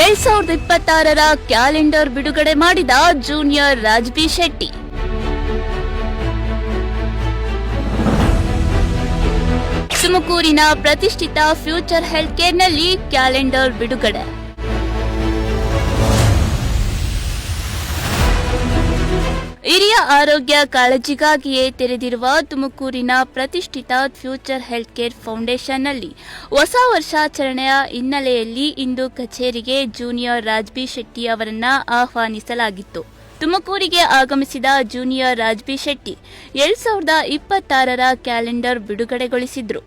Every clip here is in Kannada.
ಎರಡ್ ಸಾವಿರದ ಇಪ್ಪತ್ತಾರರ ಕ್ಯಾಲೆಂಡರ್ ಬಿಡುಗಡೆ ಮಾಡಿದ ಜೂನಿಯರ್ ರಾಜ್ಬಿ ಶೆಟ್ಟಿ. ತುಮಕೂರಿನ ಪ್ರತಿಷ್ಠಿತ ಫ್ಯೂಚರ್ ಹೆಲ್ತ್ ಕೇರ್ನಲ್ಲಿ ಕ್ಯಾಲೆಂಡರ್ ಬಿಡುಗಡೆ. ಹಿರಿಯ ಆರೋಗ್ಯ ಕಾಳಜಿಗಾಗಿಯೇ ತೆರೆದಿರುವ ತುಮಕೂರಿನ ಪ್ರತಿಷ್ಠಿತ ಫ್ಯೂಚರ್ ಹೆಲ್ತ್ ಕೇರ್ ಫೌಂಡೇಶನ್ನಲ್ಲಿ ಹೊಸ ವರ್ಷಾಚರಣೆಯ ಹಿನ್ನೆಲೆಯಲ್ಲಿ ಇಂದು ಕಚೇರಿಗೆ ಜೂನಿಯರ್ ರಾಜ್ಬಿ ಶೆಟ್ಟಿ ಅವರನ್ನ ಆಹ್ವಾನಿಸಲಾಗಿತ್ತು. ತುಮಕೂರಿಗೆ ಆಗಮಿಸಿದ ಜೂನಿಯರ್ ರಾಜ್ಬಿ ಶೆಟ್ಟಿ ಎರಡ್ ಸಾವಿರದ ಇಪ್ಪತ್ತಾರರ ಕ್ಯಾಲೆಂಡರ್ ಬಿಡುಗಡೆಗೊಳಿಸಿದ್ರು.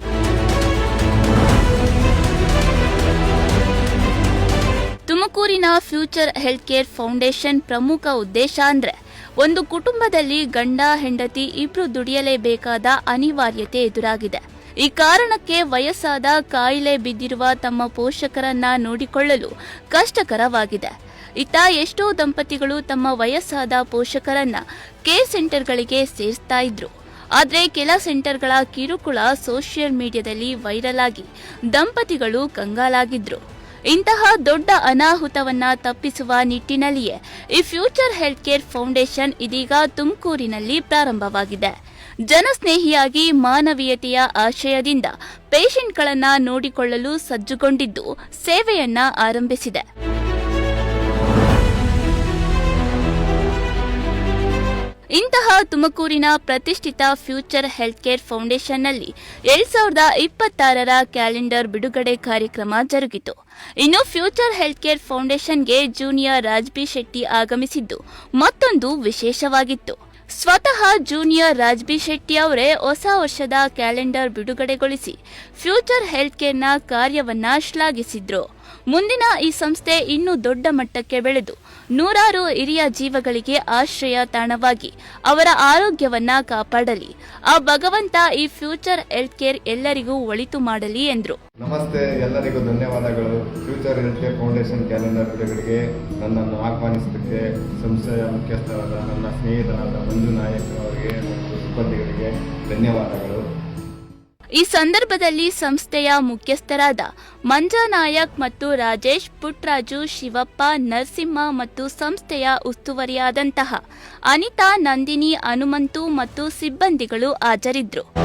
ತುಮಕೂರಿನ ಫ್ಯೂಚರ್ ಹೆಲ್ತ್ ಕೇರ್ ಫೌಂಡೇಶನ್ ಪ್ರಮುಖ ಉದ್ದೇಶ ಅಂದ್ರೆ ಒಂದು ಕುಟುಂಬದಲ್ಲಿ ಗಂಡ, ಹೆಂಡತಿ ಇಬ್ರು ದುಡಿಯಲೇಬೇಕಾದ ಅನಿವಾರ್ಯತೆ ಎದುರಾಗಿದೆ. ಈ ಕಾರಣಕ್ಕೆ ವಯಸ್ಸಾದ ಕಾಯಿಲೆ ಬಿದ್ದಿರುವ ತಮ್ಮ ಪೋಷಕರನ್ನ ನೋಡಿಕೊಳ್ಳಲು ಕಷ್ಟಕರವಾಗಿದೆ. ಇತ್ತ ಎಷ್ಟೋ ದಂಪತಿಗಳು ತಮ್ಮ ವಯಸ್ಸಾದ ಪೋಷಕರನ್ನ ಕೇರ್ ಸೆಂಟರ್ಗಳಿಗೆ ಸೇರಿಸ್ತಾ ಇದ್ರು. ಆದ್ರೆ ಕೆಲ ಸೆಂಟರ್ಗಳ ಕಿರುಕುಳ ಸೋಷಿಯಲ್ ಮೀಡಿಯಾದಲ್ಲಿ ವೈರಲ್ ಆಗಿ ದಂಪತಿಗಳು ಕಂಗಾಲಾಗಿದ್ರು. ಇಂತಹ ದೊಡ್ಡ ಅನಾಹುತವನ್ನ ತಪ್ಪಿಸುವ ನಿಟ್ಟಿನಲ್ಲಿಯೇ ಈ ಫ್ಯೂಚರ್ ಹೆಲ್ತ್ ಕೇರ್ ಫೌಂಡೇಶನ್ ಇದೀಗ ತುಮಕೂರಿನಲ್ಲಿ ಪ್ರಾರಂಭವಾಗಿದೆ. ಜನಸ್ನೇಹಿಯಾಗಿ ಮಾನವೀಯತೆಯ ಆಶಯದಿಂದ ಪೇಷಂಟ್ಗಳನ್ನ ನೋಡಿಕೊಳ್ಳಲು ಸಜ್ಜುಗೊಂಡಿದ್ದು ಸೇವೆಯನ್ನ ಆರಂಭಿಸಿದೆ. ಇಂತಹ ತುಮಕೂರಿನ ಪ್ರತಿಷ್ಠಿತ ಫ್ಯೂಚರ್ ಹೆಲ್ತ್ ಕೇರ್ ಫೌಂಡೇಶನ್ನಲ್ಲಿ ಎರಡ್ ಸಾವಿರದ ಇಪ್ಪತ್ತಾರರ ಕ್ಯಾಲೆಂಡರ್ ಬಿಡುಗಡೆ ಕಾರ್ಯಕ್ರಮ ಜರುಗಿತು. ಇನ್ನು ಫ್ಯೂಚರ್ ಹೆಲ್ತ್ ಕೇರ್ ಫೌಂಡೇಶನ್ಗೆ ಜೂನಿಯರ್ ರಾಜ್ಬಿ ಶೆಟ್ಟಿ ಆಗಮಿಸಿದ್ದು ಮತ್ತೊಂದು ವಿಶೇಷವಾಗಿತ್ತು. ಸ್ವತಃ ಜೂನಿಯರ್ ರಾಜ್ಬಿ ಶೆಟ್ಟಿ ಅವರೇ ಹೊಸ ವರ್ಷದ ಕ್ಯಾಲೆಂಡರ್ ಬಿಡುಗಡೆಗೊಳಿಸಿ ಫ್ಯೂಚರ್ ಹೆಲ್ತ್ ಕೇರ್ನ ಕಾರ್ಯವನ್ನ ಶ್ಲಾಘಿಸಿದ್ರು. ಮುಂದಿನ ಈ ಸಂಸ್ಥೆ ಇನ್ನೂ ದೊಡ್ಡ ಮಟ್ಟಕ್ಕೆ ಬೆಳೆದು ನೂರಾರು ಹಿರಿಯ ಜೀವಗಳಿಗೆ ಆಶ್ರಯ ತಾಣವಾಗಿ ಅವರ ಆರೋಗ್ಯವನ್ನ ಕಾಪಾಡಲಿ. ಆ ಭಗವಂತ ಈ ಫ್ಯೂಚರ್ ಹೆಲ್ತ್ ಕೇರ್ ಎಲ್ಲರಿಗೂ ಒಳಿತು ಮಾಡಲಿ ಎಂದರು. ನಮಸ್ತೆ, ಎಲ್ಲರಿಗೂ ಧನ್ಯವಾದಗಳು. Future health care foundation calendar ಬಿಡುಗಡೆಗೆ ನನ್ನನ್ನು ಆಹ್ವಾನಿಸಿದ್ದಕ್ಕೆ ಸಂಸ್ಥೆಯ ಮುಖ್ಯಸ್ಥರಾದ ನನ್ನ ಸ್ನೇಹಿತರಾದ ಮಂಜು ನಾಯಕ್ ಅವರಿಗೆ ಮತ್ತು ಸಿಬ್ಬಂದಿಗಳಿಗೆ ಧನ್ಯವಾದಗಳು. ಈ ಸಂದರ್ಭದಲ್ಲಿ ಸಂಸ್ಥೆಯ ಮುಖ್ಯಸ್ಥರಾದ ಮಂಜಾ ನಾಯಕ್ ಮತ್ತು ರಾಜೇಶ್ ಪುಟ್ರಾಜು, ಶಿವಪ್ಪ ನರಸಿಂಹ ಮತ್ತು ಸಂಸ್ಥೆಯ ಉಸ್ತುವಾರಿಯಾದಂತಹ ಅನಿತಾ ನಂದಿನಿ, ಹನುಮಂತು ಮತ್ತು ಸಿಬ್ಬಂದಿಗಳು ಹಾಜರಿದ್ದರು